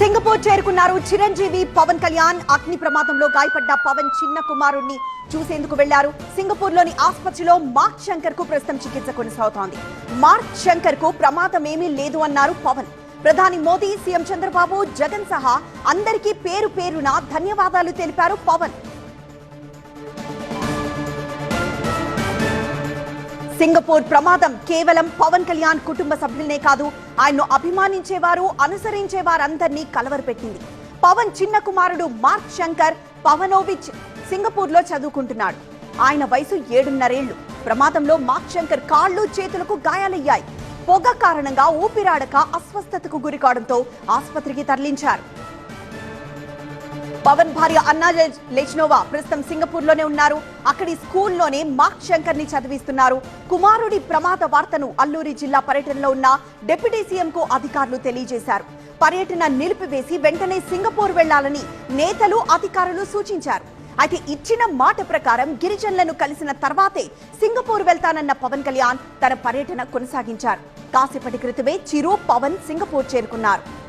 Singapore చేరుకున్నారు చిరంజీవి పవన్ కళ్యాణ్. అగ్ని ప్రమాదంలో గాయపడ్డ పవన్ చిన్న కుమారుణ్ణి చూసేందుకు వెళ్ళారు. సింగపూర్లోని ఆసుపత్రిలో మార్క్ శంకర్కు ప్రస్తుతం చికిత్స కొనసాగుతోంది. మార్క్ శంకర్కు ప్రమాదం ఏమీ లేదు అన్నారు పవన్. ప్రధాని మోదీ సీఎం చంద్రబాబు జగన్ సహా అందరికీ పేరు పేరున ధన్యవాదాలు తెలిపారు పవన్. సింగపూర్ ప్రమాదం కేవలం పవన్ కళ్యాణ్ కుటుంబ సభ్యులనే కాదు ఆయన్ను అభిమానించేవారు అనుసరించే వారందరినీ కలవరపెట్టింది. పవన్ చిన్న కుమారుడు మార్క్ శంకర్ పవనోవిచ్ సింగపూర్లో చదువుకుంటున్నాడు. ఆయన వయసు ఏడున్నరేళ్ళు ప్రమాదంలో మార్క్ శంకర్ కాళ్ళు చేతులకు గాయాలయ్యాయి. పొగ కారణంగా ఊపిరాడక అస్వస్థతకు గురికావడంతో ఆసుపత్రికి తరలించారు. పవన్ భార్య అన్నా లె- లెజ్నోవా ప్రస్తుతం సింగపూర్లోనే ఉన్నారు. అక్కడి స్కూల్లోనే మార్క్ శంకర్ని చదివిస్తున్నారు. కుమారుడి ప్రమాద వార్తను అల్లూరి జిల్లా పర్యటనలో ఉన్న డిప్యూటీ సీఎం కు అధికారులు తెలియజేశారు. పర్యటన నిలిపివేసి వెంటనే సింగపూర్ వెళ్ళాలని నేతలు అధికారులు సూచించారు. అయితే ఇచ్చిన మాట ప్రకారం గిరిజనులను కలిసిన తర్వాతే సింగపూర్ వెళ్తానన్న పవన్ కళ్యాణ్ తన పర్యటన కొనసాగించారు. కాసేపటి క్రితమే చిరు పవన్ సింగపూర్ చేరుకున్నారు.